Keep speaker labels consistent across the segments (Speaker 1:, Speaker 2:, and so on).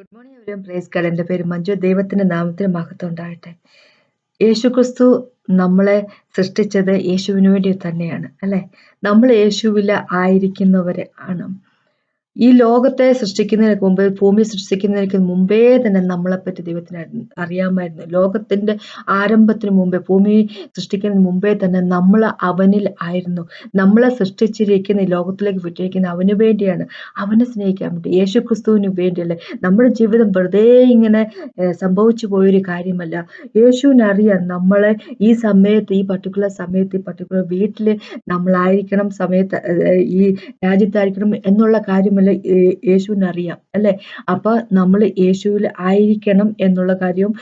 Speaker 1: Good morning everyone praise Lord എന്റെ പേര് മഞ്ജു. ദൈവത്തിന്റെ നാമത്തിന് മഹത്വം ഉണ്ടാകട്ടെ. യേശു ക്രിസ്തു നമ്മളെ സൃഷ്ടിച്ചത് യേശുവിന് വേണ്ടി തന്നെയാണ് അല്ലേ? നമ്മൾ യേശുവിൽ ആയിരിക്കുന്നവരെ ആണ് ഈ ലോകത്തെ സൃഷ്ടിക്കുന്നതിന് മുമ്പ് ഭൂമി സൃഷ്ടിക്കുന്നതിന് മുമ്പേ തന്നെ നമ്മളെപ്പറ്റി ദൈവത്തിന് അറിയാമായിരുന്നു. ലോകത്തിന്റെ ആരംഭത്തിന് മുമ്പേ ഭൂമി സൃഷ്ടിക്കുന്നതിന് മുമ്പേ തന്നെ നമ്മൾ അവനിൽ ആയിരുന്നു. നമ്മളെ സൃഷ്ടിച്ചിരിക്കുന്ന ലോകത്തിലേക്ക് വിട്ടിരിക്കുന്ന അവന് വേണ്ടിയാണ് അവനെ സ്നേഹിക്കാൻ വേണ്ടി യേശു ക്രിസ്തുവിന് വേണ്ടിയല്ലേ. നമ്മുടെ ജീവിതം വെറുതെ ഇങ്ങനെ സംഭവിച്ചു പോയൊരു കാര്യമല്ല. യേശുവിനറിയാം നമ്മളെ ഈ സമയത്ത് ഈ പർട്ടിക്കുലർ സമയത്ത് ഈ പർട്ടിക്കുലർ വീട്ടിൽ നമ്മളായിരിക്കണം സമയത്ത് ഈ രാജ്യത്തായിരിക്കണം എന്നുള്ള കാര്യമല്ല യേ- യേശുവിനറിയാം അല്ലെ? അപ്പൊ നമ്മൾ യേശുവിൽ ആയിരിക്കണം എന്നുള്ള കാര്യവും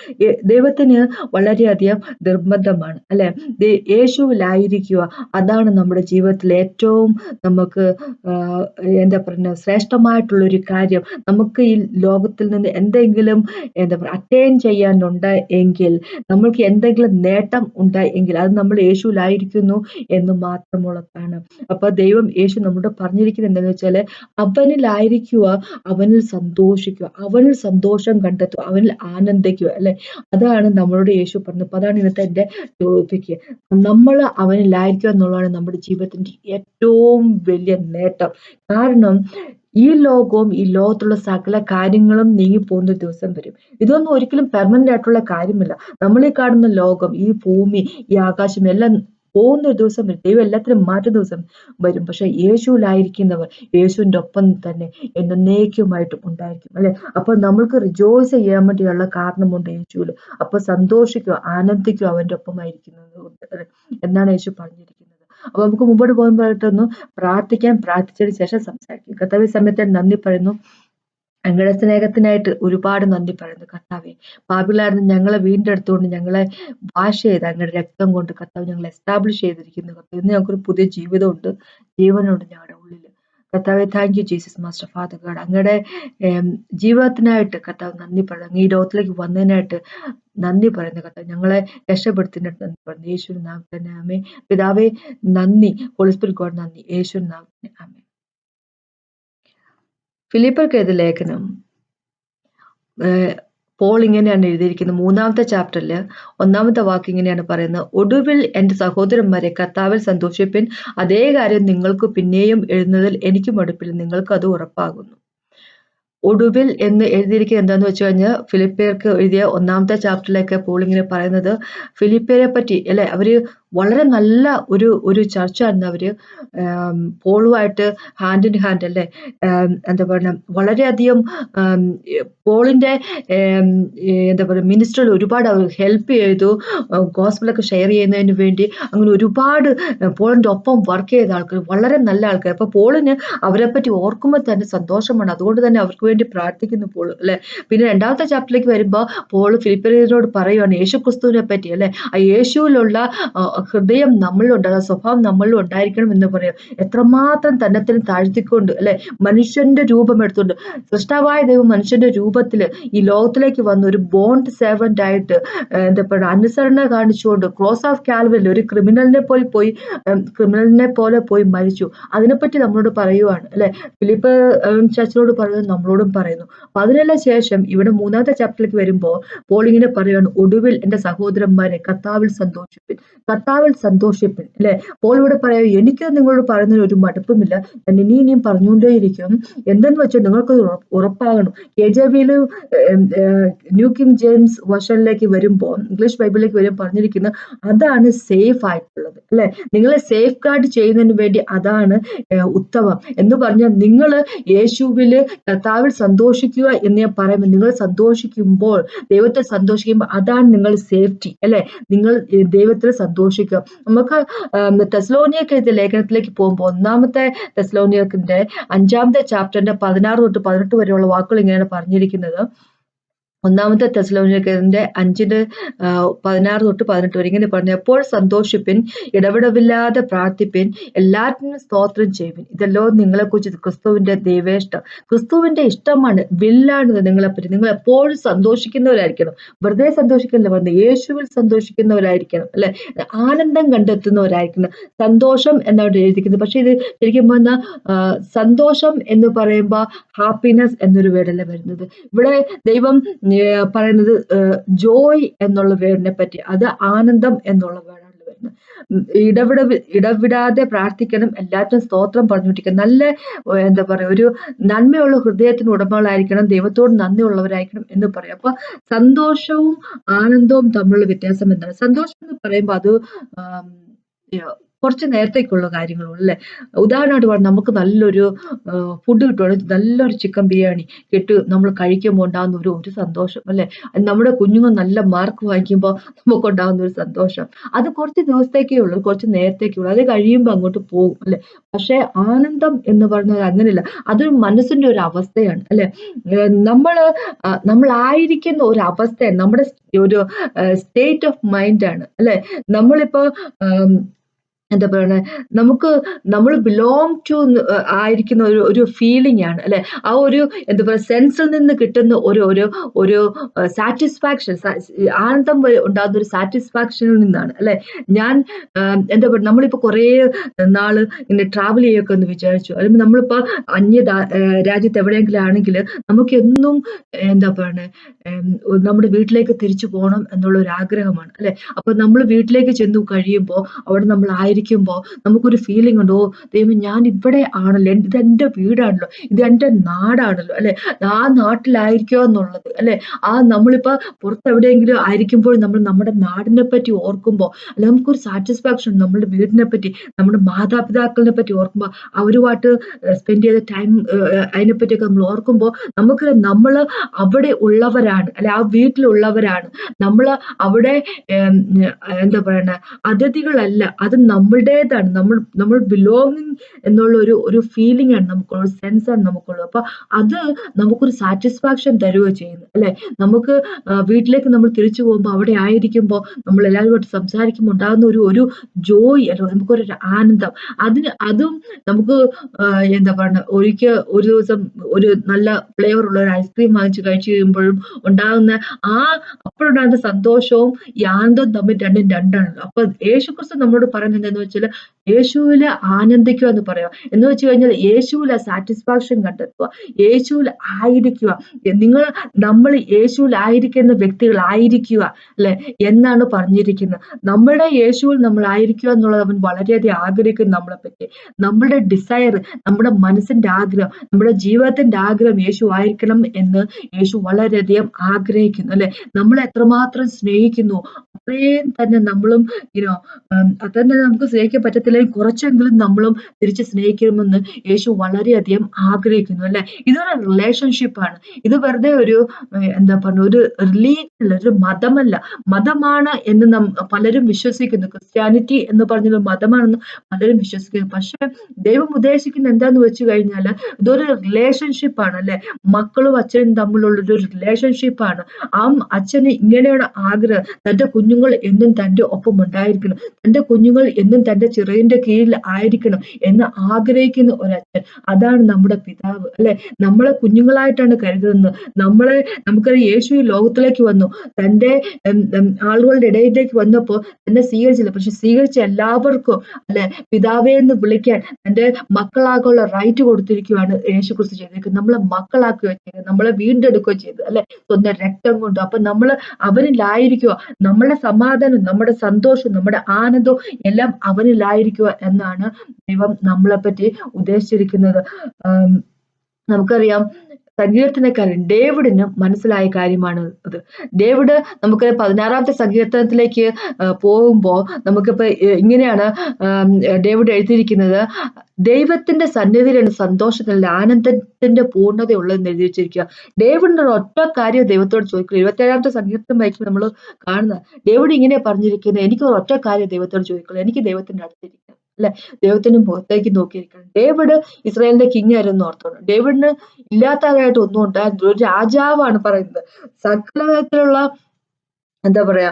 Speaker 1: ദൈവത്തിന് വളരെയധികം നിർബന്ധമാണ് അല്ലെ? യേശുവിലായിരിക്കുക അതാണ് നമ്മുടെ ജീവിതത്തിൽ ഏറ്റവും നമുക്ക് എന്താ പറയുക ശ്രേഷ്ഠമായിട്ടുള്ള ഒരു കാര്യം. നമുക്ക് ഈ ലോകത്തിൽ നിന്ന് എന്തെങ്കിലും എന്താ പറയുക അറ്റൈൻ ചെയ്യാനുണ്ട് എങ്കിൽ നമ്മൾക്ക് എന്തെങ്കിലും നേട്ടം ഉണ്ടായി എങ്കിൽ അത് നമ്മൾ യേശുവിലായിരിക്കുന്നു എന്ന് മാത്രമുള്ളതാണ്. അപ്പൊ ദൈവം യേശു നമ്മോട് പറഞ്ഞിരിക്കുന്നത് എന്താണെന്ന് വെച്ചാൽ അവനിലായിരിക്കുക അവനിൽ സന്തോഷിക്കുക അവനിൽ സന്തോഷം കണ്ടെത്തുക അവനിൽ ആനന്ദിക്കുക അല്ലെ? അതാണ് നമ്മളോട് യേശു പറഞ്ഞത്. അപ്പൊ അതാണ് ഇന്നത്തെ എന്റെ ടോപ്പിക്ക് നമ്മൾ അവനിലായിരിക്കുക എന്നുള്ളതാണ് നമ്മുടെ ജീവിതത്തിന്റെ ഏറ്റവും വലിയ നേട്ടം. കാരണം ഈ ലോകവും ഈ ലോകത്തുള്ള സകല കാര്യങ്ങളും നീങ്ങി പോകുന്ന ദിവസം വരും. ഇതൊന്നും ഒരിക്കലും പെർമനന്റ് ആയിട്ടുള്ള കാര്യമില്ല. നമ്മൾ ഈ കാണുന്ന ലോകം ഈ ഭൂമി ഈ ആകാശം എല്ലാം പോകുന്ന ഒരു ദിവസം വരും. ദൈവം എല്ലാത്തിനും മാറ്റ ദിവസം വരും. പക്ഷെ യേശുവിലായിരിക്കുന്നവർ യേശുവിന്റെ ഒപ്പം തന്നെ എന്നേക്കുമായിട്ടും ഉണ്ടായിരിക്കും അല്ലെ? അപ്പൊ നമ്മൾക്ക് റിജോയ്സ് ചെയ്യാൻ വേണ്ടിയുള്ള കാരണമുണ്ട് യേശുവിൽ. അപ്പൊ സന്തോഷിക്കുക ആനന്ദിക്കുക അവന്റെ ഒപ്പമായിരിക്കുന്നത് കൊണ്ട്? എന്നാണ് യേശു പറഞ്ഞിരിക്കുന്നത്. അപ്പൊ നമുക്ക് മുമ്പോട്ട് പോകുമ്പോഴായിട്ടൊന്ന് പ്രാർത്ഥിക്കാൻ പ്രാർത്ഥിച്ചതിന് ശേഷം സംസാരിക്കും. കർത്തവ്യ സമയത്ത് നന്ദി പറയുന്നു. ഞങ്ങളുടെ സ്നേഹത്തിനായിട്ട് ഒരുപാട് നന്ദി പറയുന്നു കർത്താവെ. പാപികളായിരുന്നു ഞങ്ങളെ വീണ്ടെടുത്തുകൊണ്ട് ഞങ്ങളെ വാഷ് ചെയ്ത് അങ്ങയുടെ രക്തം കൊണ്ട് കർത്താവ് ഞങ്ങൾ എസ്റ്റാബ്ലിഷ് ചെയ്തിരിക്കുന്നു. കർത്താവ് ഇന്ന് ഞങ്ങൾക്കൊരു പുതിയ ജീവിതമുണ്ട്. ജീവനുണ്ട് ഞങ്ങളുടെ ഉള്ളിൽ കർത്താവെ thank you Jesus master father God അങ്ങയുടെ ജീവിതത്തിനായിട്ട് കർത്താവ് നന്ദി പറയുന്നു. അങ്ങ് ഈ ലോകത്തിലേക്ക് വന്നതിനായിട്ട് നന്ദി പറയുന്നു കർത്താവ്. ഞങ്ങളെ രക്ഷപ്പെടുത്തിനായിട്ട് നന്ദി പറയുന്നു. യേശുവിൻ നാമത്തിന് ആമേ പിതാവേ നന്ദി. ഹോളിസ്പിൽ ഗോഡ് നന്ദി. യേശുവിൻ നാമത്തിന് ആമേ ഫിലിപ്പർക്ക് എഴുതിയ ലേഖനം പോൾ ഇങ്ങനെയാണ് എഴുതിയിരിക്കുന്നത്. മൂന്നാമത്തെ ചാപ്റ്ററിൽ ഒന്നാമത്തെ വാക്ക് ഇങ്ങനെയാണ് പറയുന്നത്. ഒടുവിൽ എന്റെ സഹോദരന്മാരെ കർത്താവിൽ സന്തോഷിപ്പിൻ. അതേ കാര്യം നിങ്ങൾക്ക് പിന്നെയും എഴുതുന്നതിൽ എനിക്ക് മടുപ്പിൽ നിങ്ങൾക്ക് അത് ഉറപ്പാകുന്നു. ഒടുവിൽ എന്ന് എഴുതിയിരിക്കുന്നത് എന്താന്ന് വെച്ച് കഴിഞ്ഞാൽ ഫിലിപ്പേർക്ക് എഴുതിയ ഒന്നാമത്തെ ചാപ്റ്ററിലേക്ക് പോൾ ഇങ്ങനെ പറയുന്നത്. ഫിലിപ്പേരെ പറ്റി അല്ലെ? അവർ വളരെ നല്ല ഒരു ഒരു ചർച്ച ആയിരുന്നു അവർ പോളുമായിട്ട് ഹാൻഡ് ഇൻ ഹാൻഡ് അല്ലേ? എന്താ പറയുക വളരെയധികം പോളിന്റെ എന്താ പറയുക മിനിസ്റ്ററിൽ ഒരുപാട് അവർ ഹെൽപ്പ് ചെയ്തു. ഗോസ്പിളൊക്കെ ഷെയർ ചെയ്യുന്നതിന് വേണ്ടി അങ്ങനെ ഒരുപാട് പോളിന്റെ ഒപ്പം വർക്ക് ചെയ്ത ആൾക്കാർ വളരെ നല്ല ആൾക്കാർ അപ്പൊ പോളിന് അവരെ പറ്റി ഓർക്കുമ്പോൾ തന്നെ സന്തോഷമാണ്. അതുകൊണ്ട് തന്നെ അവർക്ക് വേണ്ടി പ്രാർത്ഥിക്കുന്നു പോൾ അല്ലേ? പിന്നെ രണ്ടാമത്തെ ചാപ്റ്ററിലേക്ക് വരുമ്പോൾ പോൾ ഫിലിപ്പിയരോട് പറയുവാണ് യേശു ക്രിസ്തുവിനെ പറ്റി അല്ലേ? ആ യേശുവിലുള്ള ഹൃദയം നമ്മളിലുണ്ട് ആ സ്വഭാവം നമ്മളിൽ ഉണ്ടായിരിക്കണം എന്ന് പറയും. എത്രമാത്രം തന്നെത്തിന് താഴ്ത്തിക്കൊണ്ട് അല്ലെ? മനുഷ്യന്റെ രൂപം എടുത്തുകൊണ്ട് സൃഷ്ടാവായ ദൈവം മനുഷ്യന്റെ രൂപത്തിൽ ഈ ലോകത്തിലേക്ക് വന്ന ഒരു ബോണ്ട് സേവന്റ് ആയിട്ട് എന്താ പറയുക അനുസരണ കാണിച്ചുകൊണ്ട് ക്രോസ് ഓഫ് കാൽവരിൽ ഒരു ക്രിമിനലിനെ പോലെ പോയി ക്രിമിനലിനെ പോലെ പോയി മരിച്ചു. അതിനെപ്പറ്റി നമ്മളോട് പറയുവാണ് അല്ലെ? ഫിലിപ്പ് ചർച്ചിനോട് പറയുന്നത് നമ്മളോടും പറയുന്നു. അപ്പൊ അതിനെല്ലാം ശേഷം ഇവിടെ മൂന്നാമത്തെ ചാപ്റ്ററിലേക്ക് വരുമ്പോൾ പോളിങ്ങിനെ പറയുകയാണ് ഒടുവിൽ എന്റെ സഹോദരന്മാരെ കർത്താവിൽ സന്തോഷിപ്പിൻ. കർത്താവിൽ സന്തോഷിപ്പിൻ അല്ലെ? പോൾ ഇവിടെ പറയാം എനിക്ക് നിങ്ങളോട് പറയുന്നതിന് ഒരു മടുപ്പുമില്ല. ഞാൻ ഇനി ഇനിയും പറഞ്ഞുകൊണ്ടേയിരിക്കും. എന്തെന്ന് വെച്ചാൽ നിങ്ങൾക്ക് ഉറപ്പാകണം. കെ ജെ വിയിൽ ന്യൂ കിങ് ജെയിംസ് വർഷനിലേക്ക് വരുമ്പോൾ ഇംഗ്ലീഷ് ബൈബിളിലേക്ക് വരുമ്പോൾ പറഞ്ഞിരിക്കുന്നത് അതാണ് സേഫ് ആയിട്ടുള്ളത് അല്ലെ? നിങ്ങളെ സേഫ് ഗാർഡ് ചെയ്യുന്നതിന് വേണ്ടി അതാണ് ഉത്തമം. എന്ന് പറഞ്ഞാൽ നിങ്ങൾ യേശുവിൽ കർത്താവിൽ സന്തോഷിക്കുക എന്ന് ഞാൻ പറയുമ്പോൾ നിങ്ങൾ സന്തോഷിക്കുമ്പോൾ ദൈവത്തെ സന്തോഷിക്കുമ്പോൾ അതാണ് നിങ്ങൾ സേഫ്റ്റി അല്ലെ? നിങ്ങൾ ദൈവത്തിൽ സന്തോഷിക്കുക നമുക്ക് തെസ്ലോണിയൊക്കെ എഴുതിയ ലേഖനത്തിലേക്ക് പോകുമ്പോൾ ഒന്നാമത്തെ തെസ്ലോണിയക്കിന്റെ അഞ്ചാമത്തെ ചാപ്റ്ററിന്റെ പതിനാറ് തൊട്ട് പതിനെട്ട് വരെയുള്ള വാക്കുകൾ ഇങ്ങനെയാണ് പറഞ്ഞിരിക്കുന്നത്. ഒന്നാമത്തെ തെസ്സലോനിക്കന്റെ അഞ്ചിന്റെ പതിനാറ് തൊട്ട് പതിനെട്ട് വരെ ഇങ്ങനെ പറഞ്ഞു എപ്പോൾ സന്തോഷിപ്പിൻ ഇടപെടവില്ലാതെ പ്രാർത്ഥിപ്പിൻ എല്ലാറ്റിനും സ്തോത്രം ചെയ്യുവിൻ. ഇതല്ലോ നിങ്ങളെക്കുറിച്ച് ക്രിസ്തുവിന്റെ ദൈവേഷ്ടം. ക്രിസ്തുവിന്റെ ഇഷ്ടമാണ് വില്ലാണ് നിങ്ങളെപ്പറ്റി. നിങ്ങൾ എപ്പോഴും സന്തോഷിക്കുന്നവരായിരിക്കണം. വെറുതെ സന്തോഷിക്കുന്നില്ല പറഞ്ഞു യേശുവിൽ സന്തോഷിക്കുന്നവരായിരിക്കണം അല്ലെ? ആനന്ദം കണ്ടെത്തുന്നവരായിരിക്കണം. സന്തോഷം എന്നാണ് എഴുതിക്കുന്നത് പക്ഷെ ഇത് ശരിക്കും പറഞ്ഞാൽ സന്തോഷം എന്ന് പറയുമ്പോൾ ഹാപ്പിനെസ് എന്നൊരു വേർഡല്ല വരുന്നത്. ഇവിടെ ദൈവം പറയുന്നത് ജോയ് എന്നുള്ള വേർഡിനെ പറ്റി അത് ആനന്ദം എന്നുള്ള വേർഡാണ് വരുന്നത്. ഇടവിട ഇടവിടാതെ പ്രാർത്ഥിക്കണം എല്ലാറ്റിനും സ്തോത്രം പറഞ്ഞുകൊണ്ടിരിക്കുക. നല്ല എന്താ പറയുക ഒരു നന്മയുള്ള ഹൃദയത്തിന് ഉടമകളായിരിക്കണം ദൈവത്തോട് നന്ദിയുള്ളവരായിരിക്കണം എന്ന് പറയും അപ്പൊ സന്തോഷവും ആനന്ദവും തമ്മിലുള്ള വ്യത്യാസം എന്താണ്? സന്തോഷം എന്ന് പറയുമ്പോൾ അത് കുറച്ച് നേരത്തേക്കുള്ള കാര്യങ്ങളും അല്ലേ? ഉദാഹരണമായിട്ട് പറഞ്ഞാൽ നമുക്ക് നല്ലൊരു ഫുഡ് കിട്ടുവാണെങ്കിൽ നല്ലൊരു ചിക്കൻ ബിരിയാണി കിട്ടി നമ്മൾ കഴിക്കുമ്പോൾ ഉണ്ടാകുന്ന ഒരു ഒരു സന്തോഷം അല്ലേ? നമ്മുടെ കുഞ്ഞുങ്ങൾ നല്ല മാർക്ക് വാങ്ങിക്കുമ്പോൾ നമുക്ക് ഉണ്ടാകുന്ന ഒരു സന്തോഷം. അത് കുറച്ച് ദിവസത്തേക്കേ ഉള്ളൂ കുറച്ച് നേരത്തേക്കേ ഉള്ളൂ. അത് കഴിയുമ്പോൾ അങ്ങോട്ട് പോകും അല്ലേ? പക്ഷേ ആനന്ദം എന്ന് പറഞ്ഞാൽ അങ്ങനെയല്ല. അതൊരു മനസ്സിന്റെ ഒരു അവസ്ഥയാണ് അല്ലെ? നമ്മൾ നമ്മളായിരിക്കുന്ന ഒരു അവസ്ഥയാണ്. നമ്മുടെ ഒരു സ്റ്റേറ്റ് ഓഫ് മൈൻഡാണ് അല്ലെ? നമ്മളിപ്പോ എന്താ പറയണേ നമുക്ക് നമ്മൾ ബിലോങ് ടു ആയിരിക്കുന്ന ഒരു ഒരു ഫീലിംഗ് ആണ് അല്ലെ? ആ ഒരു എന്താ പറയുക സെൻസിൽ നിന്ന് കിട്ടുന്ന ഒരു ഒരു ഒരു സാറ്റിസ്ഫാക്ഷൻ ആനന്ദം ഉണ്ടാകുന്ന ഒരു സാറ്റിസ്ഫാക്ഷനിൽ നിന്നാണ് അല്ലെ? ഞാൻ എന്താ പറയുക നമ്മളിപ്പോൾ കുറേ നാൾ ഇങ്ങനെ ട്രാവൽ ചെയ്യൊക്കെ എന്ന് വിചാരിച്ചു. അല്ലെങ്കിൽ നമ്മളിപ്പോൾ അന്യ രാജ്യത്ത് എവിടെയെങ്കിലും ആണെങ്കിൽ നമുക്ക് എന്നും എന്താ പറയണേ നമ്മുടെ വീട്ടിലേക്ക് തിരിച്ചു പോകണം എന്നുള്ള ഒരു ആഗ്രഹമാണ് അല്ലെ? അപ്പൊ നമ്മൾ വീട്ടിലേക്ക് ചെന്നു കഴിയുമ്പോൾ അവിടെ നമ്മൾ ആയിരിക്കും ഇരിക്കുമ്പോൾ നമുക്കൊരു ഫീലിംഗ് ഉണ്ട്? ഓ ദൈവം ഞാൻ ഇവിടെ ആണല്ലോ. ഇത് എന്റെ വീടാണല്ലോ. ഇത് എന്റെ നാടാണല്ലോ. അല്ലെ? ആ നാട്ടിലായിരിക്കോ എന്നുള്ളത്. അല്ലെ? ആ നമ്മളിപ്പോ പുറത്തെവിടെയെങ്കിലും ആയിരിക്കുമ്പോൾ നമ്മൾ നമ്മുടെ നാടിനെ പറ്റി ഓർക്കുമ്പോൾ അല്ലെ നമുക്കൊരു സാറ്റിസ്ഫാക്ഷൻ നമ്മുടെ വീടിനെ പറ്റി നമ്മുടെ മാതാപിതാക്കളെ പറ്റി ഓർക്കുമ്പോൾ അവരുമായിട്ട് സ്പെൻഡ് ചെയ്ത ടൈം അതിനെപ്പറ്റിയൊക്കെ നമ്മൾ ഓർക്കുമ്പോൾ നമുക്ക് നമ്മൾ അവിടെ ഉള്ളവരാണ്. അല്ലെ? ആ വീട്ടിലുള്ളവരാണ്. നമ്മൾ അവിടെ എന്താ പറയണ? അതിഥികളല്ല. അത് നമ്മൾ നമ്മളുടേതാണ്. നമ്മൾ നമ്മൾ ബിലോങ്ങിങ് എന്നുള്ള ഒരു ഒരു ഫീലിംഗ് ആണ് നമുക്കുള്ള സെൻസ് ആണ് നമുക്കുള്ളത്. അപ്പൊ അത് നമുക്കൊരു സാറ്റിസ്ഫാക്ഷൻ തരുകയോ ചെയ്യുന്നു. അല്ലെ? നമുക്ക് വീട്ടിലേക്ക് നമ്മൾ തിരിച്ചു പോകുമ്പോൾ അവിടെ ആയിരിക്കുമ്പോൾ നമ്മൾ എല്ലാവരുമായിട്ട് സംസാരിക്കുമ്പോൾ ഉണ്ടാകുന്ന ഒരു ഒരു ജോയ് അല്ല നമുക്കൊരു ആനന്ദം. അതിന് അതും നമുക്ക് എന്താ പറയുക ഒരിക്കൽ ഒരു ദിവസം ഒരു നല്ല ഫ്ലേവർ ഉള്ള ഒരു ഐസ്ക്രീം വാങ്ങിച്ച് കഴിച്ചു കഴിയുമ്പോഴും ഉണ്ടാകുന്ന ആ അപ്പോഴുണ്ടാകുന്ന സന്തോഷവും ഈ ആനന്ദവും തമ്മിൽ രണ്ടും രണ്ടാണല്ലോ. അപ്പൊ യേശുക്രിസ്തു നമ്മളോട് പറയുന്നത് എന്താന്ന് വെച്ചാൽ യേശുവിൽ ആനന്ദിക്കുക എന്ന് പറയാം എന്ന് വെച്ച് കഴിഞ്ഞാൽ യേശുവിൽ സാറ്റിസ്ഫാക്ഷൻ കണ്ടെത്തുക. യേശുവിൽ ആയിരിക്കുക. നിങ്ങൾ നമ്മൾ യേശുവിൽ ആയിരിക്കുന്ന വ്യക്തികളായിരിക്കുക അല്ലെ? എന്നാണ് പറഞ്ഞിരിക്കുന്നത്. നമ്മുടെ യേശുവിൽ നമ്മൾ ആയിരിക്കുക എന്നുള്ളത് അവൻ വളരെയധികം ആഗ്രഹിക്കുന്നു നമ്മളെ പറ്റി നമ്മുടെ ഡിസയർ നമ്മുടെ മനസ്സിന്റെ ആഗ്രഹം നമ്മുടെ ജീവിതത്തിന്റെ ആഗ്രഹം യേശു ആയിരിക്കണം എന്ന് യേശു വളരെയധികം ആഗ്രഹിക്കുന്നു അല്ലെ? നമ്മൾ എത്രമാത്രം സ്നേഹിക്കുന്നു. അത്രയും തന്നെ നമ്മളും യുനോ തന്നെ നമുക്ക് സ്നേഹിക്കാൻ കുറച്ചെങ്കിലും നമ്മളും തിരിച്ച് സ്നേഹിക്കണമെന്ന് യേശു വളരെയധികം ആഗ്രഹിക്കുന്നു അല്ലെ? ഇതൊരു റിലേഷൻഷിപ്പാണ് ഇത് വെറുതെ ഒരു എന്താ പറഞ്ഞ ഒരു റിലീജിയൻ ഒരു മതമല്ല. മതമാണ് എന്ന് നം പലരും വിശ്വസിക്കുന്നു. ക്രിസ്ത്യാനിറ്റി എന്ന് പറഞ്ഞൊരു മതമാണെന്ന് പലരും വിശ്വസിക്കുന്നു. പക്ഷെ ദൈവം ഉദ്ദേശിക്കുന്നത് എന്താന്ന് വെച്ച് കഴിഞ്ഞാൽ ഇതൊരു റിലേഷൻഷിപ്പാണ് അല്ലെ? മക്കളും അച്ഛനും തമ്മിലുള്ള ഒരു റിലേഷൻഷിപ്പാണ് ആ അച്ഛന് ഇങ്ങനെയുള്ള ആഗ്രഹം. തന്റെ കുഞ്ഞുങ്ങൾ എന്നും തന്റെ ഒപ്പം ഉണ്ടായിരിക്കണം. തന്റെ കുഞ്ഞുങ്ങൾ എന്നും തന്റെ ചിറകിന്റെ കീഴിൽ ആയിരിക്കണം എന്ന് ആഗ്രഹിക്കുന്ന ഒരച്ഛൻ. അതാണ് നമ്മുടെ പിതാവ് അല്ലെ? നമ്മളെ കുഞ്ഞുങ്ങളായിട്ടാണ് കരുതുന്നത്. നമ്മളെ നമുക്കറിയാം യേശു ഈ ലോകത്തിലേക്ക് വന്നു. തന്റെ ആളുകളുടെ ഇടയിലേക്ക് വന്നപ്പോൾ തന്നെ സ്വീകരിച്ചില്ല. പക്ഷെ സ്വീകരിച്ച എല്ലാവർക്കും അല്ലെ? പിതാവേ എന്ന് വിളിക്കാൻ തന്റെ മക്കളാകുള്ള റൈറ്റ് കൊടുത്തിരിക്കുകയാണ് യേശു കുറിച്ച് ചെയ്തിരിക്കുന്നത് നമ്മളെ മക്കളാക്കുകയോ ചെയ്തത് നമ്മളെ വീണ്ടെടുക്കുകയോ ചെയ്തു അല്ലെ? സ്വന്തം രക്തം കൊണ്ട്. അപ്പൊ നമ്മൾ അവരിലായിരിക്കുക നമ്മുടെ സമാധാനം നമ്മുടെ സന്തോഷം നമ്മുടെ ആനന്ദവും എല്ലാം അവനിലായിരിക്കുക എന്നാണ് ദൈവം നമ്മളെപ്പറ്റി ഉദ്ദേശിച്ചിരിക്കുന്നത്. നമുക്കറിയാം സങ്കീർത്തനക്കാരൻ ഡേവിഡിന് മനസ്സിലായ കാര്യമാണ് അത്. ഡേവിഡ് നമുക്ക് പതിനാറാമത്തെ സങ്കീർത്തനത്തിലേക്ക് പോകുമ്പോൾ നമുക്കിപ്പോ ഇങ്ങനെയാണ് ഡേവിഡ് എഴുതിയിരിക്കുന്നത്. ദൈവത്തിന്റെ സന്നിധിയിലാണ് സന്തോഷത്തിലുള്ള ആനന്ദത്തിന്റെ പൂർണതയുള്ളതെന്ന് എഴുതി വെച്ചിരിക്കുക. ഡേവിഡിന്റെ ഒറ്റ കാര്യം ദൈവത്തോട് ചോദിക്കുക ഇരുപത്തേഴാമത്തെ സങ്കീർത്തനം വായിക്കുമ്പോൾ നമ്മൾ കാണുന്നത് ഡേവിഡ് ഇങ്ങനെ പറഞ്ഞിരിക്കുന്നത് എനിക്ക് ഒറ്റ കാര്യം ദൈവത്തോട് ചോദിക്കുള്ളൂ. എനിക്ക് ദൈവത്തിന്റെ അടുത്തിരിക്കാം അല്ലെ? ദൈവത്തിന്റെ മുഖത്തേക്ക് നോക്കിയിരിക്കണം. ഡേവിഡ് ഇസ്രായേലിന്റെ കിങ് ആയിരുന്നു ഓർത്തോണം. ഡേവിഡിന് ഇല്ലാത്തതായിട്ട് ഒന്നും ഉണ്ടായിരുന്നില്ല. ഒരു രാജാവാണ് പറയുന്നത്. സകല വിധത്തിലുള്ള എന്താ പറയാ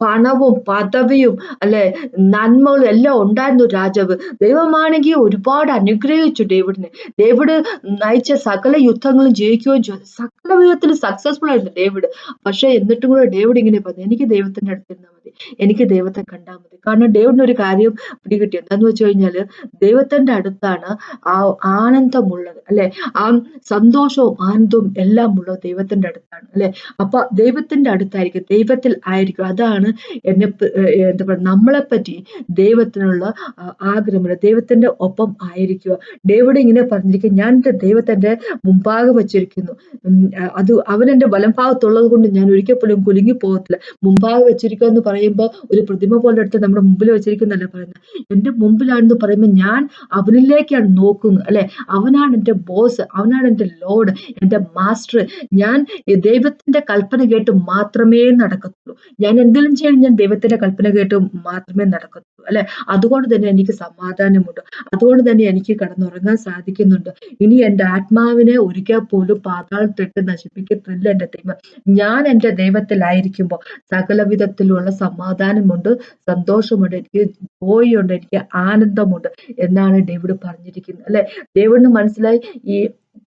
Speaker 1: പണവും പദവിയും അല്ലെ നന്മകളും എല്ലാം ഉണ്ടായിരുന്നു രാജാവ്. ദൈവമാണെങ്കിൽ ഒരുപാട് അനുഗ്രഹിച്ചു ഡേവിഡിനെ. ഡേവിഡ് നയിച്ച സകല യുദ്ധങ്ങളും ജയിക്കുകയും ചെയ്തു. സകല വിധത്തിൽ സക്സസ്ഫുൾ ആയിരുന്നു ഡേവിഡ്. പക്ഷെ എന്നിട്ടും കൂടെ ഡേവിഡ് ഇങ്ങനെ പറഞ്ഞു എനിക്ക് ദൈവത്തിന്റെ അടുത്തിരുന്നാൽ മതി. എനിക്ക് ദൈവത്തെ കണ്ടാൽ മതി. കാരണം ഡേവിഡിന് ഒരു കാര്യം പിടികിട്ടി. എന്താന്ന് വെച്ച് കഴിഞ്ഞാൽ ദൈവത്തിന്റെ അടുത്താണ് ആ ആനന്ദമുള്ളത് അല്ലെ ആ സന്തോഷവും ആനന്ദവും എല്ലാം ഉള്ളത് ദൈവത്തിന്റെ അടുത്താണ് അല്ലെ. അപ്പൊ ദൈവത്തിന്റെ അടുത്തായിരിക്കും. ദൈവത്തിൽ ആയിരിക്കും. അതാണ് എന്നെ എന്താ പറയുക നമ്മളെ പറ്റി ദൈവത്തിനുള്ള ആഗ്രഹം. ദൈവത്തിന്റെ ഒപ്പം ആയിരിക്കുക. ഡേവിഡ് ഇങ്ങനെ പറഞ്ഞിരിക്കും ഞാൻ എന്റെ ദൈവത്തിന്റെ മുമ്പാകെ വച്ചിരിക്കുന്നു. അത് അവൻ എന്റെ വലം ഭാഗത്തുള്ളത് കൊണ്ട് ഞാൻ ഒരിക്കൽ പോലും കുലുങ്ങി പോകത്തില്ല. മുമ്പാകെ വെച്ചിരിക്കുക എന്ന് പറയുമ്പോൾ ഒരു പ്രതിമ പോലെ എടുത്ത് നമ്മുടെ മുമ്പിൽ വെച്ചിരിക്കുന്നല്ല പറയുന്നത്? എന്റെ മുമ്പിലാണെന്ന് പറയുമ്പോൾ ഞാൻ അവനിലേക്കാണ് നോക്കുന്നത് അല്ലെ? അവനാണ് എന്റെ ബോസ് അവനാണ് എന്റെ ലോഡ് എന്റെ മാസ്റ്റർ. ഞാൻ ദൈവത്തിന്റെ കൽപ്പന കേട്ട് മാത്രമേ നടക്കത്തുള്ളൂ. ഞാൻ എന്തെങ്കിലും ചെയ്യാൻ ഞാൻ ദൈവത്തിന്റെ കൽപ്പന കേട്ട് മാത്രമേ നടക്കത്തുള്ളൂ അല്ലെ? അതുകൊണ്ട് തന്നെ എനിക്ക് സമാധാനമുണ്ട്. അതുകൊണ്ട് തന്നെ എനിക്ക് കടന്നുറങ്ങാൻ സാധിക്കുന്നുണ്ട്. ഇനി എന്റെ ആത്മാവിനെ ഒരിക്കൽ പോലും പാതാളത്തിട്ട് നശിപ്പിക്കത്തില്ല എന്റെ ദൈവം. ഞാൻ എന്റെ ദൈവത്തിലായിരിക്കുമ്പോൾ സകല വിധത്തിലുള്ള സമാധാനമുണ്ട് സന്തോഷമുണ്ട് എനിക്ക് ജോയുണ്ട് എനിക്ക് ആനന്ദമുണ്ട് എന്നാണ് ഡേവിഡ് പറഞ്ഞിരിക്കുന്നത് അല്ലെ? ഡേവിഡിന് മനസ്സിലായി ഈ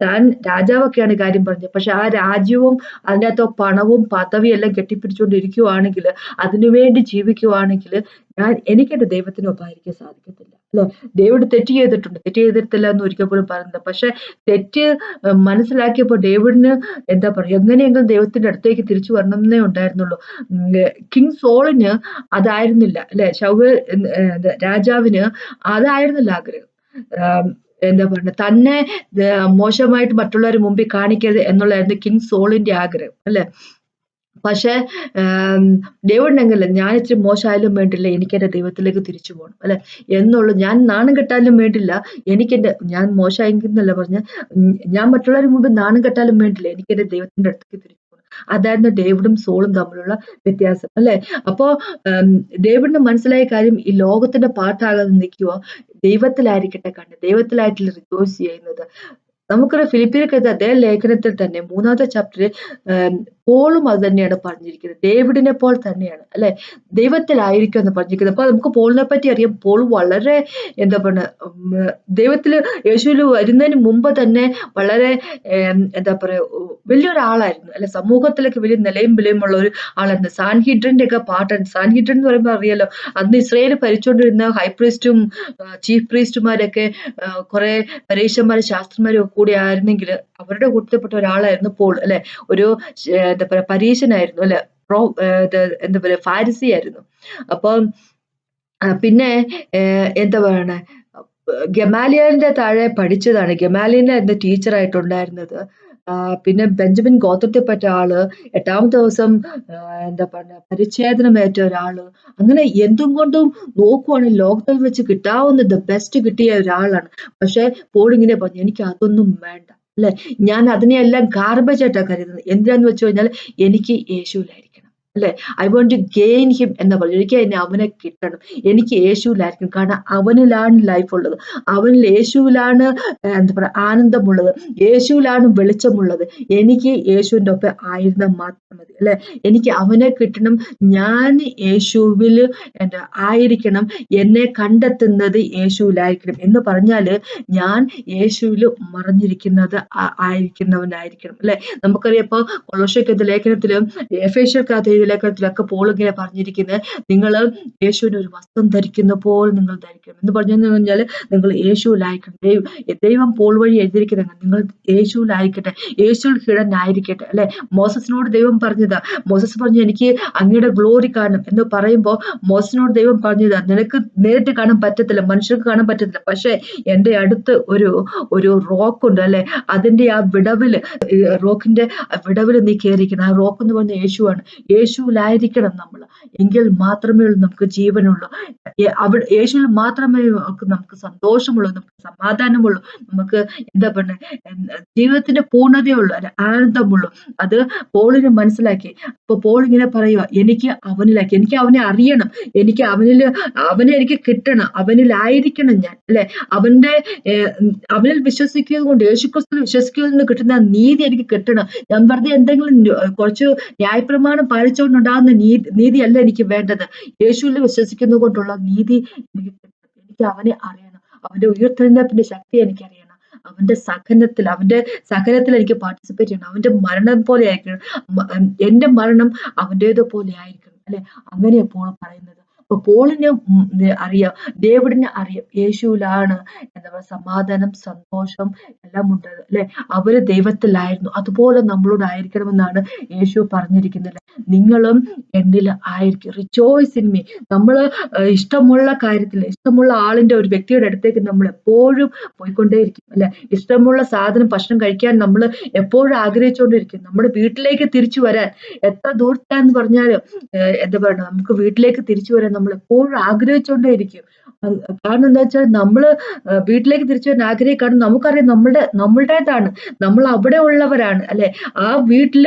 Speaker 1: താൻ രാജാവൊക്കെയാണ് കാര്യം പറഞ്ഞത്. പക്ഷെ ആ രാജ്യവും അതിനകത്ത് പണവും പദവിയും എല്ലാം കെട്ടിപ്പിടിച്ചുകൊണ്ടിരിക്കുവാണെങ്കിൽ അതിനുവേണ്ടി ജീവിക്കുവാണെങ്കിൽ ഞാൻ എനിക്കെന്റെ ദൈവത്തിനൊപ്പായിരിക്കാൻ സാധിക്കത്തില്ല. അല്ലെ? ഡേവിഡ് തെറ്റ് ചെയ്തിട്ടുണ്ട്. തെറ്റ് ചെയ്തിട്ടില്ല എന്ന് ഒരിക്കൽ പോലും പറയുന്നത് പക്ഷെ തെറ്റ് മനസ്സിലാക്കിയപ്പോൾ ഡേവിഡിന് എന്താ പറയുക എങ്ങനെയെങ്കിലും ദൈവത്തിന്റെ അടുത്തേക്ക് തിരിച്ചു വരണമെന്നേ ഉണ്ടായിരുന്നുള്ളൂ. കിങ് സോളിന് അതായിരുന്നില്ല. അല്ലെ? ശൗ രാജാവിന് അതായിരുന്നില്ല ആഗ്രഹം. എന്താ പറയുക തന്നെ മോശമായിട്ട് മറ്റുള്ളവരുടെ മുമ്പിൽ കാണിക്കരുത് എന്നുള്ളതായിരുന്നു കിങ് സോളിന്റെ ആഗ്രഹം അല്ലെ? പക്ഷേ ദൈവമുണ്ടെങ്കിൽ ഞാൻ ഇച്ചിരി മോശമായാലും വേണ്ടില്ല എനിക്ക് എന്റെ ദൈവത്തിലേക്ക് തിരിച്ചു പോകണം അല്ലെ? എന്നുള്ള ഞാൻ നാണം കെട്ടാലും വേണ്ടില്ല എനിക്ക് എനിക്കെന്റെ ഞാൻ മോശമായെന്നല്ല പറഞ്ഞ ഞാൻ മറ്റുള്ളവരുടെ മുമ്പ് നാണം കെട്ടാലും വേണ്ടില്ല എനിക്ക് എന്റെ ദൈവത്തിന്റെ അടുത്തേക്ക് തിരിച്ചു അതായിരുന്നു ഡേവിഡും സോളും തമ്മിലുള്ള വ്യത്യാസം അല്ലെ? അപ്പോ ഡേവിഡിന് മനസ്സിലായ കാര്യം ഈ ലോകത്തിന്റെ പാട്ടാകാതെ നിൽക്കുക ദൈവത്തിലായിരിക്കട്ടെ കണ്ട് ദൈവത്തിലായിട്ടുള്ള റിജോയ്സ് ചെയ്യുന്നത്. നമുക്കൊരു ഫിലിപ്പിനൊക്കെ അതേ ലേഖനത്തിൽ തന്നെ മൂന്നാമത്തെ ചാപ്റ്ററിൽ പോളും അത് തന്നെയാണ് പറഞ്ഞിരിക്കുന്നത്. ഡേവിഡിനെ പോൽ തന്നെയാണ് അല്ലെ? ദൈവത്തിലായിരിക്കും എന്ന് പറഞ്ഞിരിക്കുന്നത്. അപ്പൊ നമുക്ക് പോളിനെ പറ്റി അറിയാം. പോൾ വളരെ എന്താ പറയുക ദൈവത്തിൽ യേശുവിൽ വരുന്നതിന് മുമ്പ് തന്നെ വളരെ എന്താ പറയുക വലിയൊരാളായിരുന്നു അല്ലെ? സമൂഹത്തിലൊക്കെ വലിയ നിലയും വിലയുമുള്ള ഒരു ആളായിരുന്നു. സാൻഹിഡ്രന്റെ ഒക്കെ പാട്ടാണ് സാൻഹിഡ്രൻ എന്ന് പറയുമ്പോൾ അറിയാലോ അന്ന് ഇസ്രയേൽ ഭരിച്ചുകൊണ്ടിരുന്ന ഹൈ പ്രീസ്റ്റും ചീഫ് പ്രീസ്റ്റുമാരൊക്കെ കുറെ പരീക്ഷന്മാരും ശാസ്ത്രന്മാരും കൂടി ആയിരുന്നെങ്കിൽ അവരുടെ കൂട്ടത്തിൽപ്പെട്ട ഒരാളായിരുന്നു പോൾ അല്ലെ? ഒരു എന്താ പറയാ പരീശനായിരുന്നു അല്ലെ? പ്രോ എന്താ പറയാ ഫാരിസി ആയിരുന്നു അപ്പം പിന്നെ എന്താ പറയണേ ഗമാലിയലിന്റെ താഴെ പഠിച്ചതാണ്. ഗമാലിയനായിരുന്നു ടീച്ചറായിട്ടുണ്ടായിരുന്നത് പിന്നെ ബെഞ്ചമിൻ ഗോത്രത്തിൽപ്പെട്ട ആൾ എട്ടാമത്തെ ദിവസം എന്താ പറയുക പരിച്ഛേദനമേറ്റ ഒരാൾ. അങ്ങനെ എന്തും കൊണ്ടും നോക്കുവാണെങ്കിൽ ലോകത്തിൽ വെച്ച് കിട്ടാവുന്ന ദ ബെസ്റ്റ് കിട്ടിയ ഒരാളാണ്. പക്ഷെ പോൾ ഇങ്ങനെ പറഞ്ഞു എനിക്ക് അതൊന്നും വേണ്ട. അല്ലെ? ഞാൻ അതിനെയെല്ലാം ഗാർബേജ് ആയിട്ടാണ് കരുതുന്നത്. എന്തിനാന്ന് വെച്ച് കഴിഞ്ഞാൽ എനിക്ക് യേശുവിലായിരിക്കണം. അല്ലെ? I want to gain him എന്ന് പറഞ്ഞു. എനിക്ക് എന്നെ അവനെ കിട്ടണം. എനിക്ക് യേശുവിലായിരിക്കും. കാരണം അവനിലാണ് ലൈഫ് ഉള്ളത്. അവനിൽ യേശുവിലാണ് എന്താ പറയുക ആനന്ദമുള്ളത്. യേശുവിലാണ് വെളിച്ചമുള്ളത്. എനിക്ക് യേശുവിന്റെ ഒപ്പം ആയിരുന്ന മാത്രം മതി അല്ലെ? എനിക്ക് അവനെ കിട്ടണം. ഞാൻ യേശുവിൽ എന്താ ആയിരിക്കണം. എന്നെ കണ്ടെത്തുന്നത് യേശുവിലായിരിക്കണം. എന്ന് പറഞ്ഞാൽ ഞാൻ യേശുവിൽ മറഞ്ഞിരിക്കുന്നത് ആയിരിക്കുന്നവനായിരിക്കണം അല്ലെ? നമുക്കറിയാം ഇപ്പോൾ കൊളോഷയ്ക്കത്തെ ലേഖനത്തിലും ലേഖനത്തിലൊക്കെ പോൾ ഇങ്ങനെ പറഞ്ഞിരിക്കുന്നത് നിങ്ങൾ യേശുവിന് ഒരു വസ്ത്രം ധരിക്കുന്ന പോലെ നിങ്ങൾ ധരിക്കണം. എന്ന് പറഞ്ഞു കഴിഞ്ഞാൽ നിങ്ങൾ യേശുവിലായിരിക്കണം. ദൈവം ദൈവം പോൾ വഴി എഴുതിയിരിക്കുന്നത് നിങ്ങൾ യേശുവിലായിരിക്കട്ടെ. യേശുവിൽ ഹിടനായിരിക്കട്ടെ അല്ലെ? മോസസിനോട് ദൈവം പറഞ്ഞതാ. മോസസ് പറഞ്ഞു എനിക്ക് അങ്ങയുടെ ഗ്ലോറി കാണും എന്ന് പറയുമ്പോൾ മോസസിനോട് ദൈവം പറഞ്ഞതാ. നിനക്ക് നേരിട്ട് കാണാൻ പറ്റത്തില്ല. മനുഷ്യർക്ക് കാണാൻ പറ്റത്തില്ല. പക്ഷെ എന്റെ അടുത്ത് ഒരു ഒരു റോക്ക് ഉണ്ട്. അല്ലെ? അതിന്റെ ആ വിടവിൽ റോക്കിന്റെ വിടവിൽ നീ കയറിയിരിക്കണം. ആ റോക്ക് എന്ന് പറഞ്ഞ യേശുവാണ്. യേശു യേശുവിലായിരിക്കണം നമ്മൾ എങ്കിൽ മാത്രമേ ഉള്ളൂ നമുക്ക് ജീവനുള്ളൂ. അവിടെ യേശുവിൽ മാത്രമേ നമുക്ക് സന്തോഷമുള്ളൂ നമുക്ക് സമാധാനമുള്ളൂ നമുക്ക് എന്താ പറയുക ജീവിതത്തിന്റെ പൂർണതയുള്ളൂ അല്ല ആനന്ദമുള്ളൂ. അത് പോളിന് മനസ്സിലാക്കി. അപ്പൊ പോൾ ഇങ്ങനെ പറയുക എനിക്ക് അവനിലാക്കി എനിക്ക് അവനെ അറിയണം. എനിക്ക് അവനിൽ അവനെ എനിക്ക് കിട്ടണം. അവനിലായിരിക്കണം ഞാൻ. അല്ലെ? അവന്റെ അവനിൽ വിശ്വസിക്കുന്നത് കൊണ്ട് യേശുക്രിസ്തു വിശ്വസിക്കുന്നത് കിട്ടുന്ന നീതി എനിക്ക് കിട്ടണം. ഞാൻ വെറുതെ എന്തെങ്കിലും കുറച്ച് ന്യായപ്രമാണം പാലിച്ചുകൊണ്ടുണ്ടാകുന്ന നീതി നീതിയല്ല എനിക്ക് വേണ്ടത്. യേശുവിൽ വിശ്വസിക്കുന്നത് കൊണ്ടുള്ള നീതി എനിക്ക് എനിക്ക് അവനെ അറിയണം. അവന്റെ ഉയർത്തെഴുന്നേപ്പിന്റെ ശക്തി എനിക്ക് അറിയണം. അവന്റെ സഹനത്തിൽ അവന്റെ സഹനത്തിൽ എനിക്ക് പാർട്ടിസിപ്പേറ്റ് ചെയ്യണം. അവന്റെ മരണം പോലെ ആയിരിക്കണം. എന്റെ മരണം അവന്റേത് പോലെ ആയിരിക്കണം. അല്ലെ? അങ്ങനെ എപ്പോഴും പറയുന്നത് അപ്പൊ പോളിന് അറിയാം ഡേവിഡിന് അറിയാം യേശുവിലാണ് എന്താ സമാധാനം സന്തോഷം എല്ലാം ഉണ്ട് അല്ലെ? അവർ ദൈവത്തിലായിരുന്നു അതുപോലെ നമ്മളോട് ആയിരിക്കണമെന്നാണ് യേശു പറഞ്ഞിരിക്കുന്നത് നിങ്ങളും എന്നിൽ ആയിരിക്കും റിച്ചോയ്സ് ഇൻ മീ നമ്മൾ ഇഷ്ടമുള്ള കാര്യത്തിൽ ഇഷ്ടമുള്ള ആളിന്റെ ഒരു വ്യക്തിയുടെ അടുത്തേക്ക് നമ്മൾ എപ്പോഴും പോയിക്കൊണ്ടേയിരിക്കും അല്ലെ? ഇഷ്ടമുള്ള സാധനം ഭക്ഷണം കഴിക്കാൻ നമ്മൾ എപ്പോഴും ആഗ്രഹിച്ചുകൊണ്ടിരിക്കും നമ്മുടെ വീട്ടിലേക്ക് തിരിച്ചു വരാൻ. എത്ര ദൂരത്താന്ന് പറഞ്ഞാലും എന്താ പറയുക നമുക്ക് വീട്ടിലേക്ക് തിരിച്ചു വരാൻ നമ്മൾ എപ്പോഴും ആഗ്രഹിച്ചുകൊണ്ടേയിരിക്കും കാരണം എന്താ വെച്ചാൽ നമ്മൾ വീട്ടിലേക്ക് തിരിച്ചു വരാൻ ആഗ്രഹിക്കാണ് നമുക്കറിയാം നമ്മളുടെ നമ്മളുടേതാണ്. നമ്മൾ അവിടെ ഉള്ളവരാണ് അല്ലെ? ആ വീട്ടിൽ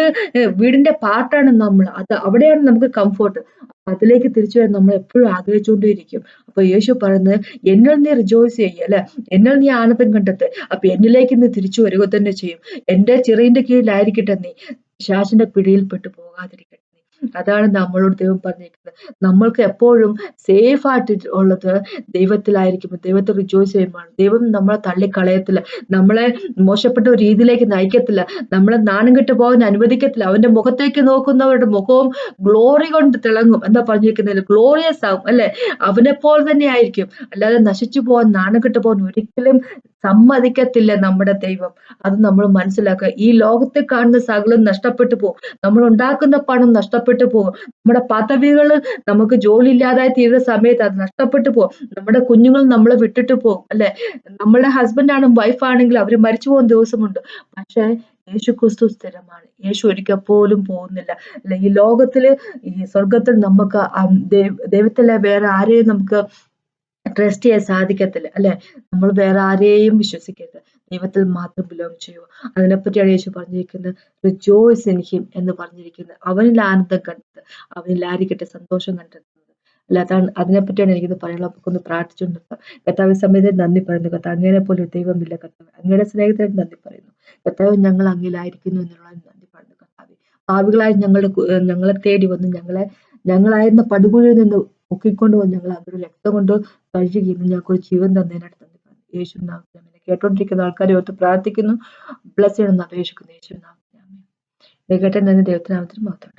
Speaker 1: വീടിന്റെ പാർട്ടാണ് നമ്മൾ. അത് അവിടെയാണ് നമുക്ക് കംഫോർട്ട് അതിലേക്ക് തിരിച്ചു വരാൻ നമ്മൾ എപ്പോഴും ആഗ്രഹിച്ചുകൊണ്ടേയിരിക്കും അപ്പൊ യേശു പറയുന്നത് എന്നിൽ നീ റിജോയ്സ് ചെയ്യുക അല്ലെ? എന്നിൽ നീ ആനന്ദം കണ്ടെത്ത്. അപ്പൊ എന്നിലേക്ക് നീ തിരിച്ചു വരിക തന്നെ ചെയ്യും. എന്റെ ചിറയിന്റെ കീഴിലായിരിക്കട്ടെ നീ. ശാസിന്റെ പിടിയിൽപ്പെട്ടു പോകാതിരിക്കട്ടെ അതാണ് നമ്മളോട് ദൈവം പറഞ്ഞിരിക്കുന്നത്. നമ്മൾക്ക് എപ്പോഴും സേഫ് ആയിട്ട് ഉള്ളത് ദൈവത്തിലായിരിക്കും. ദൈവത്തെ റിജോയ്സ് ചെയ്യുമ്പോൾ ദൈവം നമ്മളെ തള്ളിക്കളയത്തില്ല. നമ്മളെ മോശപ്പെട്ട ഒരു രീതിയിലേക്ക് നയിക്കത്തില്ല. നമ്മളെ നാണം കെട്ട് പോകാൻ അനുവദിക്കത്തില്ല. അവന്റെ മുഖത്തേക്ക് നോക്കുന്നവരുടെ മുഖവും ഗ്ലോറി കൊണ്ട് തിളങ്ങും. എന്താ പറഞ്ഞിരിക്കുന്നത്? ഗ്ലോറിയസ് ആകും അല്ലെ? അവനെ പോലെ തന്നെ ആയിരിക്കും. അല്ലാതെ നശിച്ചു പോകാൻ നാണം കെട്ട് പോകാൻ ഒരിക്കലും സമ്മതിക്കത്തില്ല നമ്മുടെ ദൈവം. അത് നമ്മൾ മനസ്സിലാക്കുക. ഈ ലോകത്തെ കാണുന്ന സകലം നഷ്ടപ്പെട്ടു പോകും. നമ്മൾ ഉണ്ടാക്കുന്ന പണം നഷ്ടപ്പെട്ടു പോകും. നമ്മുടെ പദവികൾ നമുക്ക് ജോലി ഇല്ലാതായി തീരുന്ന സമയത്ത് അത് നഷ്ടപ്പെട്ടു പോകും. നമ്മുടെ കുഞ്ഞുങ്ങൾ നമ്മളെ വിട്ടിട്ട് പോകും അല്ലെ? നമ്മുടെ വൈഫ് ആണെങ്കിൽ അവർ മരിച്ചു പോകുന്ന ദിവസമുണ്ട്. പക്ഷേ യേശു ക്രിസ്തു സ്ഥിരമാണ്. യേശു ഒരിക്കൽ പോലും പോകുന്നില്ല. അല്ലെ ഈ ലോകത്തിൽ ഈ സ്വർഗത്തിൽ നമുക്ക് ദൈവത്തിലെ വേറെ ആരെയും നമുക്ക് ട്രസ്റ്റ് ചെയ്യാൻ സാധിക്കത്തില്ല അല്ലെ? നമ്മൾ വേറെ ആരെയും വിശ്വസിക്കരുത്. ദൈവത്തിൽ മാത്രം ബിലോങ് ചെയ്യുക. അതിനെപ്പറ്റിയാണ് യേശു പറഞ്ഞിരിക്കുന്നത്. റിജോയ്സ് ഇൻ ഹിം എന്ന് പറഞ്ഞിരിക്കുന്നത്. അവനിൽ ആനന്ദം കണ്ടത് അവനിൽ ആയിരിക്കട്ടെ സന്തോഷം കണ്ടെത്തുന്നത്. അല്ല അതാണ് അതിനെപ്പറ്റിയാണ് എനിക്കിത് പറയാനുള്ള നമുക്കൊന്ന് പ്രാർത്ഥിച്ചുകൊണ്ട് കർത്താവ് സമയത്ത് നന്ദി പറയുന്നു. കർത്താവ് അങ്ങനെ പോലെ ദൈവമില്ല കർത്താവ്. അങ്ങനെ സ്നേഹത്തിന് നന്ദി പറയുന്നു. കർത്താവ് ഞങ്ങൾ അങ്ങിലായിരിക്കുന്നു എന്നുള്ള നന്ദി പറയുന്നു കർത്താവ്. ഭാവികളായി ഞങ്ങളുടെ ഞങ്ങളെ തേടി വന്ന് ഞങ്ങളെ ഞങ്ങളായിരുന്ന പടുകുഴിയിൽ നിന്ന് പൊക്കിക്കൊണ്ട് വന്ന് ഞങ്ങൾ അവരുടെ രക്തം കൊണ്ട് കഴുകി ഞങ്ങൾക്ക് ജീവൻ തന്നതിനായിട്ട് നന്ദി യേശു നാമത്തിൽ കേട്ടോണ്ടിരിക്കുന്ന ആൾക്കാരെ ഓർത്ത് പ്രാർത്ഥിക്കുന്നു. ബ്ലസ് ചെയ്യണമെന്ന് അപേക്ഷിക്കുന്നു യേശു നാമത്തിൽ കേട്ടെ തന്നെ ദൈവത്തിനാമത്തിൽ മാത്രം